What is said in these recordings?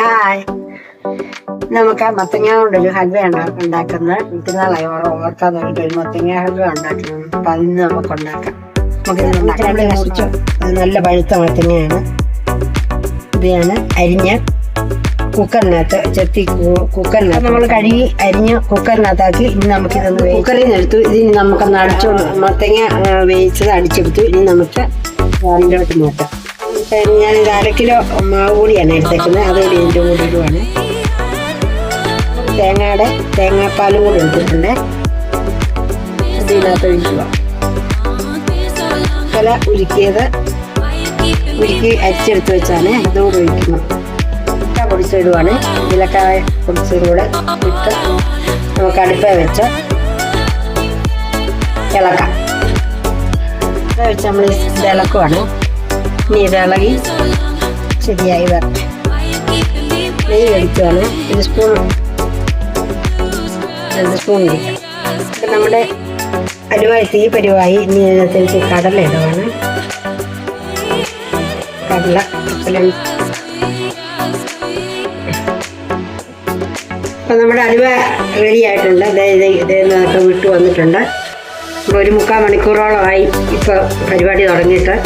Hi. നമുക്ക് മത്തങ്ങ കൊണ്ടൊരു ഹൽവയാണ് ഉണ്ടാ- ഉണ്ടാക്കുന്നത്. ഇത്തിനാളായി ഓർക്കാൻ ഒരു മത്തങ്ങ ഹൽവ ഉണ്ടാക്കണം അപ്പൊ അതിന് നമുക്ക് ഉണ്ടാക്കാം. നമുക്ക് ഇത് നല്ല പഴുത്ത മത്തങ്ങയാണ്. ഇത് അരിഞ്ഞ അരിഞ്ഞ് കുക്കറിനകത്ത് ചെത്തി കുക്കറിനകത്ത് നമ്മൾ കഴുകി അരിഞ്ഞ് കുക്കറിനകത്താക്കി ഇനി നമുക്ക് ഇതൊന്ന് കുക്കറിൽ നിന്ന് എടുത്തു. ഇതിന് നമുക്കൊന്ന് അടിച്ചോണ്ട് മത്തങ്ങ വേവിച്ചത് അടിച്ചെടുത്തു. ഇനി നമുക്ക് അതിലോട്ട് നോക്കാം. ഇപ്പം ഞാൻ ഒരു അര കിലോ മാവ് കൂടിയാണ് എടുത്തേക്കുന്നത്. അതുകൂടി ഇതിന്റെ കൂടെ ഇടുവാണ് തേങ്ങയുടെ തേങ്ങാപ്പാലും കൂടി എടുത്തിട്ടുണ്ട്. ഇതിനകത്ത് ഒഴിക്കുക. തല ഉരുക്കിയത് ഉരുക്കി അരിച്ചെടുത്ത് വെച്ചാണ് അതുകൂടെ ഒഴിക്കുന്നത്. ഇട്ട പൊടിച്ചിടുവാണ്. ഇലക്കായ പൊടിച്ചതുകൂടെ ഇട്ട് നമുക്ക് അടുപ്പ വെച്ച് ഇളക്കാം. ഇത് വെച്ച് നമ്മൾ ഇത് ഇളക്കുവാണ്. ഇത് ഇളകി ശരിയായി വരട്ടെ നെയ്യ് ഒഴിക്കുകയാണ് ഒരു സ്പൂൺ രണ്ട് സ്പൂൺ കഴിക്കാം നമ്മുടെ അലുവായി തീ പരിവായി ഇനി കടല ഇടവാണ്. കടല അപ്പം നമ്മുടെ അലുവ റെഡി ആയിട്ടുണ്ട്. അതായത് ഇതിനകത്ത് വിട്ടു വന്നിട്ടുണ്ട്. ഒരു മുക്കാൽ മണിക്കൂറോളമായി ഇപ്പോൾ പരിപാടി തുടങ്ങിയിട്ട്.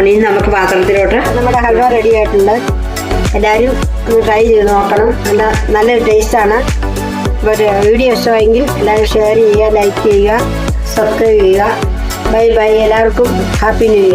ഇനി നമുക്ക് പാത്രത്തിലോട്ട്. നമ്മുടെ ഹൽവ റെഡി ആയിട്ടുണ്ട്. എല്ലാവരും ഒന്ന് ട്രൈ ചെയ്ത് നോക്കണം. നല്ല നല്ലൊരു ടേസ്റ്റാണ് അപ്പോൾ വീഡിയോ ഇഷ്ടമായെങ്കിൽ എല്ലാവരും ഷെയർ ചെയ്യുക ലൈക്ക് ചെയ്യുക സബ്സ്ക്രൈബ് ചെയ്യുക. ബൈ ബൈ എല്ലാവർക്കും ഹാപ്പി ന്യൂ ഇയർ